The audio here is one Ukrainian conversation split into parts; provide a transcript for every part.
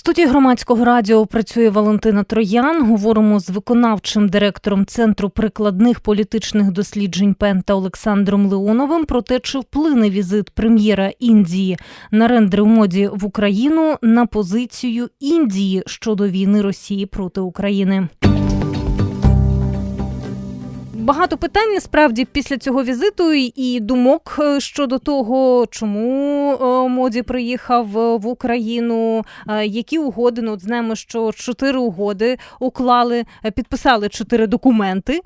студії громадського радіо працює Валентина Троян. Говоримо з виконавчим директором Центру прикладних політичних досліджень Пента Олександром Леоновим про те, чи вплине візит прем'єра Індії Нарендри Моді в Україну на позицію Індії щодо війни Росії проти України. Багато питань насправді після цього візиту і думок е, щодо того, чому е, моді приїхав е, в Україну, які угоди. Ну, от знаємо, що чотири угоди уклали, підписали чотири документи.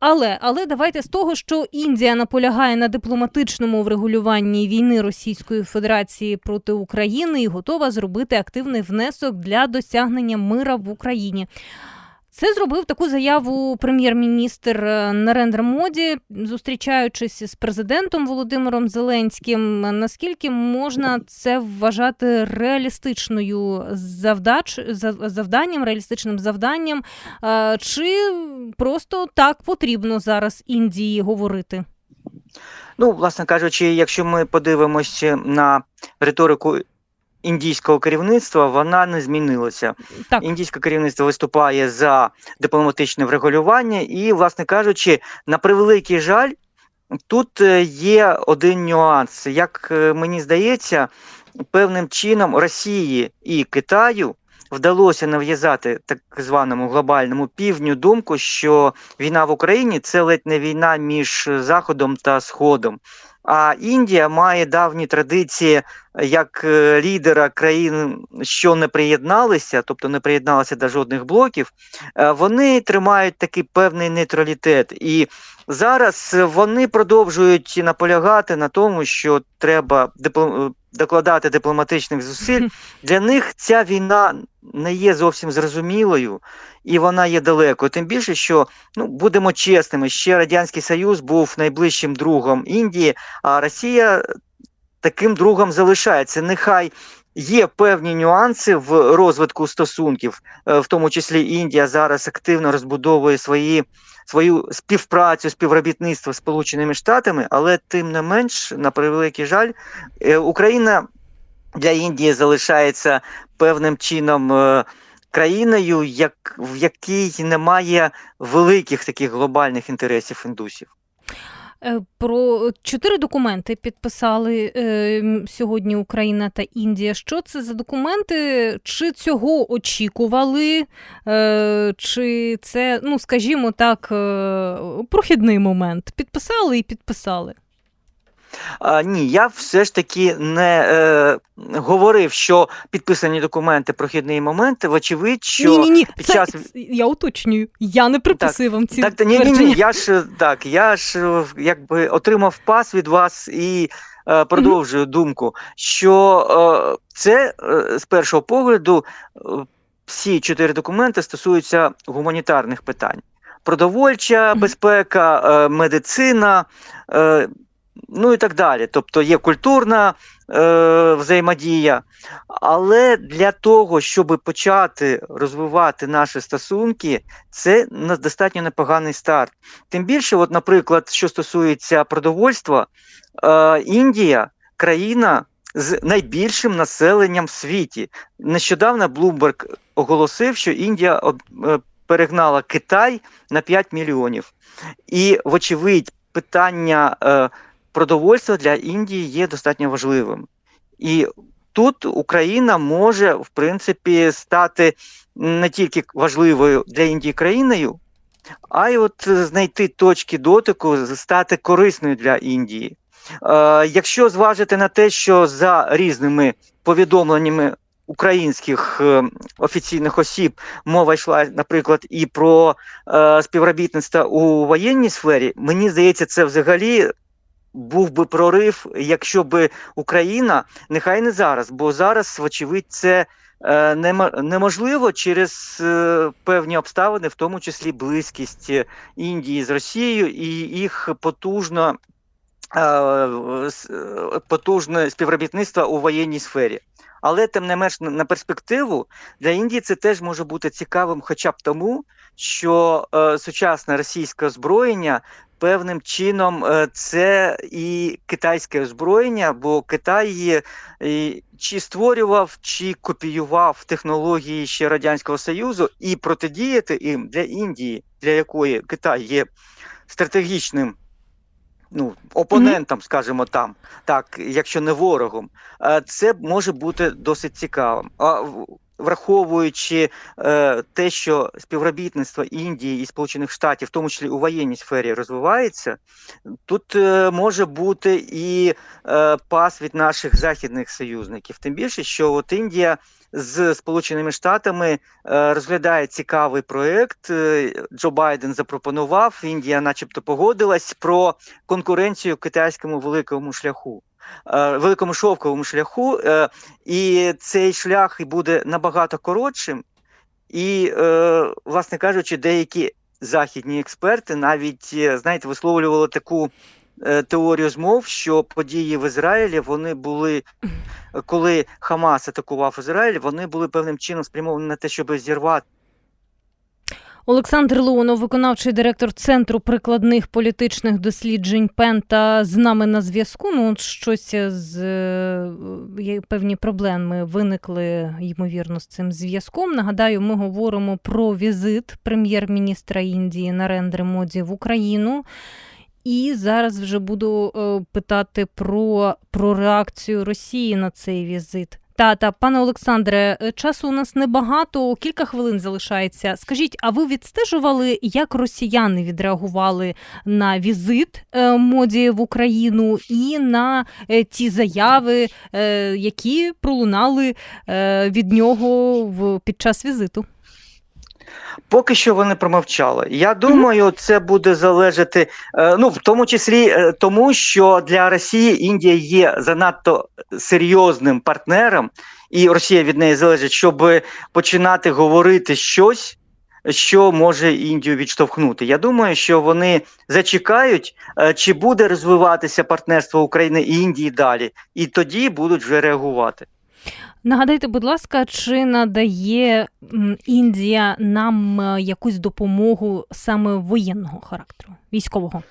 Але але давайте з того, що Індія наполягає на дипломатичному врегулюванні війни Російської Федерації проти України і готова зробити активний внесок для досягнення мира в Україні. Це зробив таку заяву прем'єр-міністр е, Нарендра Моді, зустрічаючись з президентом Володимиром Зеленським. Наскільки можна це вважати реалістичною завдач, завданням, реалістичним завданням, чи просто так потрібно зараз Індії говорити? Ну, власне кажучи, якщо ми подивимося на риторику індійського керівництва вона не змінилася. Так. Індійське керівництво виступає за дипломатичне врегулювання, і, власне кажучи, на превеликий жаль, тут е, є один нюанс. Як е, мені здається, певним чином Росії і Китаю. Вдалося нав'язати так званому глобальному півдню думку, що війна в Україні це ледь не війна між Заходом та Сходом. А Індія має давні традиції як е, лідера країн, що не приєдналися, тобто не приєдналися до жодних блоків. Е, вони тримають такий певний нейтралітет. І зараз вони продовжують наполягати на тому, що треба диплом... докладати дипломатичних зусиль. Для них ця війна не є зовсім зрозумілою і вона є далеко. Тим більше, що ну будемо чесними, ще радянський союз був найближчим другом Індії, а Росія таким другом залишається. Нехай. Є певні нюанси в розвитку стосунків, е, в тому числі Індія зараз активно розбудовує свої свою співпрацю, співробітництво з Сполученими Штатами, але тим не менш, на превеликий жаль, е, Україна для Індії залишається певним чином е, країною, як, в якій немає великих таких глобальних інтересів індусів. Е, про чотири документи підписали е, сьогодні Україна та Індія. Що це за документи? Чи цього очікували? Е, Чи це, ну скажімо так, прохідний момент? Підписали і підписали. А, Ні, я все ж таки не е, говорив, що підписані документи прохідний момент. Вочевидь, що ні, ні, ні. під це, час я уточнюю. Я не приписую вам ці так, ні, ні, ні. Я ж так, я ж якби отримав пас від вас і е, продовжую mm -hmm. думку, що е, це е, з першого погляду е, всі чотири документи стосуються гуманітарних питань. Продовольча безпека, е, медицина. Е, ну і так далі. Тобто є культурна е, взаємодія. Але для того, щоб почати розвивати наші стосунки, це достатньо непоганий старт. Тим більше, от, наприклад, що стосується продовольства, е, Індія країна. З найбільшим населенням в світі нещодавно Блумберг оголосив, що Індія е, перегнала Китай на 5 мільйонів, і, вочевидь, питання е, продовольство для Індії є достатньо важливим. І тут Україна може, в принципі, стати не тільки важливою для Індії країною, а й от знайти точки дотику, стати корисною для Індії. Е, Якщо зважити на те, що за різними повідомленнями українських е, офіційних осіб мова йшла, наприклад, і про е, співробітництво у воєнній сфері, мені здається, це взагалі був би прорив, якщо би Україна, нехай не зараз, бо зараз, вочевидь, це е, неможливо через е, певні обставини, в тому числі близькість Індії з Росією і їх потужно. Е, потужне співробітництво у воєнній сфері. Але тим не менш на перспективу для Індії це теж може бути цікавим, хоча б тому, що е, сучасне російське озброєння певним чином е, це і китайське озброєння, бо Китай є, чи створював, чи копіював технології ще Радянського Союзу, і протидіяти їм для Індії, для якої Китай є стратегічним ну, опонентом, скажімо там, так, якщо не ворогом, е, це може бути досить цікавим. А враховуючи е, те, що співробітництво Індії і Сполучених Штатів, в тому числі у воєнній сфері, розвивається, тут е, може бути і е, пас від наших західних союзників. Тим більше, що от Індія з Сполученими Штатами е, розглядає цікавий проект. Е, Джо Байден запропонував, Індія, начебто, погодилась про конкуренцію китайському великому шляху. Е, Великому шовковому шляху, е, і цей шлях буде набагато коротшим. І, е, власне кажучи, деякі західні експерти навіть знаєте, висловлювали таку теорію змов, що події в Ізраїлі вони були, коли Хамас атакував Ізраїль, вони були певним чином спрямовані на те, щоб зірвати. Олександр Леонов, виконавчий директор Центру прикладних політичних досліджень Пента, з нами на зв'язку. Ну, щось з е, певні проблеми виникли ймовірно з цим зв'язком. Нагадаю, ми говоримо про візит прем'єр-міністра Індії Нарендри Моді в Україну. І зараз вже буду е, питати про, про реакцію Росії на цей візит. Та, та, пане Олександре, е, часу у нас небагато, кілька хвилин залишається. Скажіть, а ви відстежували, як росіяни відреагували на візит е, моді в Україну і на е, ті заяви, які пролунали від нього в, під час візиту? Поки що вони промовчали. Я думаю, це буде залежати, е, ну в тому числі е, тому, що для Росії Індія є занадто серйозним партнером, і Росія від неї залежить, щоб починати говорити щось, що може Індію відштовхнути. Я думаю, що вони зачекають, е, чи буде розвиватися партнерство України і Індії далі, і тоді будуть вже реагувати. Нагадайте, будь ласка, чи надає Індія нам е, якусь допомогу саме воєнного характеру, військового?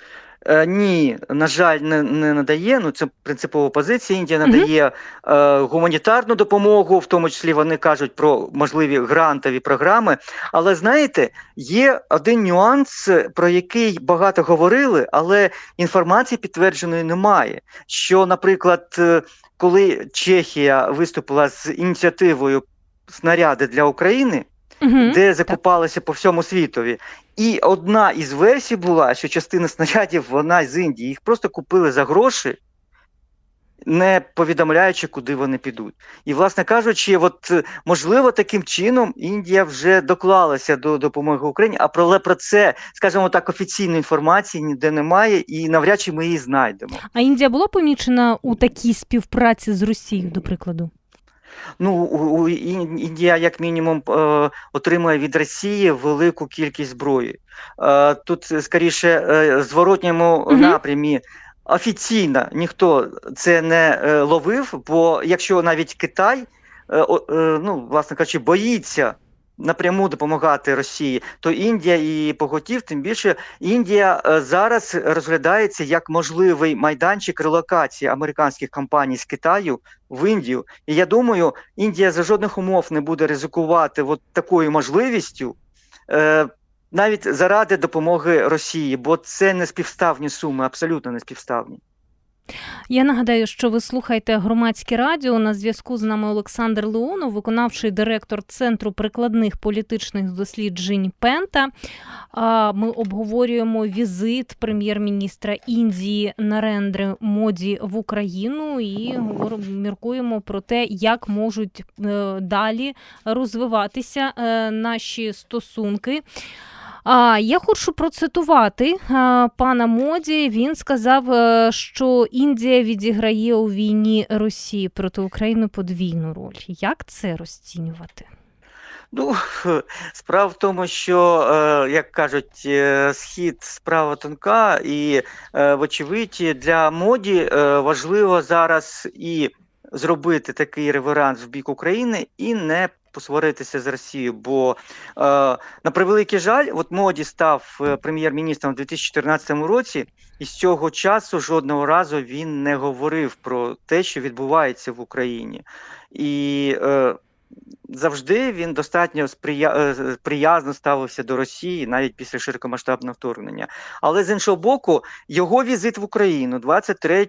Е, ні, на жаль, не, не надає. Ну це принципова позиція. Індія надає е, гуманітарну допомогу, в тому числі вони кажуть про можливі грантові програми. Але знаєте, є один нюанс, про який багато говорили, але інформації підтвердженої немає. Що, наприклад, е, коли Чехія виступила з ініціативою снаряди для України Угу. де закупалися по всьому світові. І одна із версій була, що частина снарядів вона з Індії. Їх просто купили за гроші, не повідомляючи, куди вони підуть. І, власне кажучи, от е, можливо, таким чином Індія вже доклалася до допомоги Україні, а про- але про це, скажімо так, офіційної інформації ніде немає, і навряд чи ми її знайдемо. А Індія була помічена у такій співпраці з Росією, до прикладу? Ну, Індія, як мінімум, е, отримує від Росії велику кількість зброї. Е, тут скоріше зворотньому напрямі. Офіційно ніхто це не е, ловив, бо якщо навіть Китай, е, е, ну, власне кажучи, боїться напряму допомагати Росії, то Індія і поготів, тим більше Індія е, зараз розглядається як можливий майданчик релокації американських компаній з Китаю в Індію. І я думаю, Індія за жодних умов не буде ризикувати от такою можливістю. Е, навіть заради допомоги Росії, бо це не співставні суми, абсолютно не співставні. Я нагадаю, що ви слухаєте громадське радіо. На зв'язку з нами Олександр Леонов, виконавчий директор Центру прикладних політичних досліджень Пента. Ми обговорюємо візит прем'єр-міністра Індії Нарендри Моді в Україну і міркуємо про те, як можуть е, далі розвиватися е, наші стосунки. А я хочу процитувати пана Моді. Він сказав, е, що Індія відіграє у війні Росії проти України подвійну роль. Як це розцінювати? Ну, справа в тому, що, е, як кажуть, е, схід справа тонка, і, вочевидь, для моді важливо зараз і зробити такий реверанс в бік України, і не посваритися з Росією. Бо е, на превеликий жаль, от Моді став е, прем'єр-міністром у 2014 році, і з цього часу жодного разу він не говорив про те, що відбувається в Україні. І е, завжди він достатньо сприя... е, приязно ставився до Росії навіть після широкомасштабного вторгнення. Але з іншого боку, його візит в Україну 23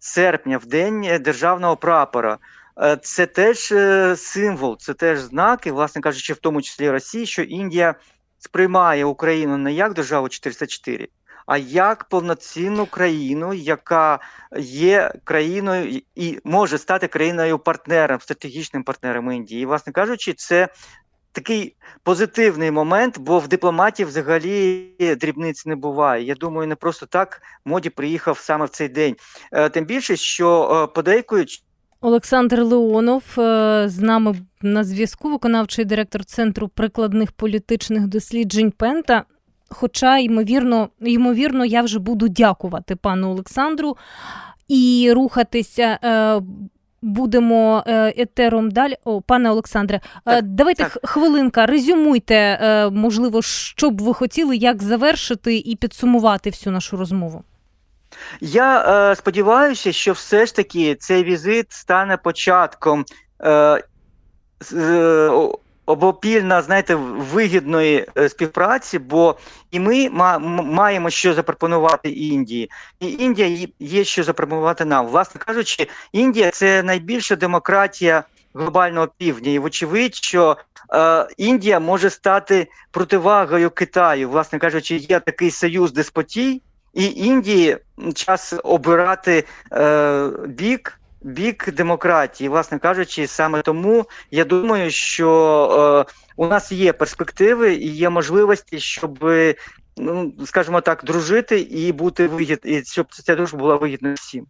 серпня, в день державного прапора. Е, Це теж е, символ, це теж знак, і, власне кажучи, в тому числі Росії, що Індія сприймає Україну не як державу 404, а як повноцінну країну, яка є країною і- може стати країною партнером, стратегічним партнером Індії. І, власне кажучи, це такий позитивний момент, бо в дипломатії взагалі дрібниць не буває. Я думаю, не просто так моді приїхав саме в цей день. Е, Тим більше, що подейкують, Олександр Леонов е, з нами на зв'язку, виконавчий директор Центру прикладних політичних досліджень Пента. Хоча, ймовірно, ймовірно, я вже буду дякувати пану Олександру і рухатися. е, Будемо е, етером далі. О, пане Олександре, Так, давайте так. хвилинка. Резюмуйте, можливо, що б ви хотіли, як завершити і підсумувати всю нашу розмову. Я е, сподіваюся, що все ж таки цей візит стане початком е, е, обопільно, знаєте, вигідної співпраці, бо і ми ма- маємо що запропонувати Індії, і Індія є що запропонувати нам. Власне кажучи, Індія це найбільша демократія глобального півдня, і вочевидь, що е, Індія може стати противагою Китаю. Власне кажучи, є такий союз деспотій. І Індії час обирати е, бік, бік демократії. Власне кажучи, саме тому я думаю, що е, у нас є перспективи і є можливості, щоб, ну скажімо так, дружити і бути вигід, і щоб ця дружба була вигідна всім.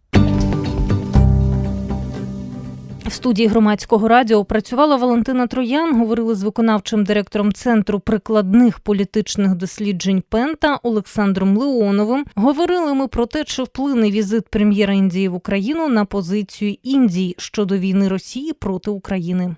В студії громадського радіо працювала Валентина Троян. Говорили з виконавчим директором центру прикладних політичних досліджень Пента Олександром Леоновим. Говорили ми про те, чи вплине візит прем'єра Індії в Україну на позицію Індії щодо війни Росії проти України.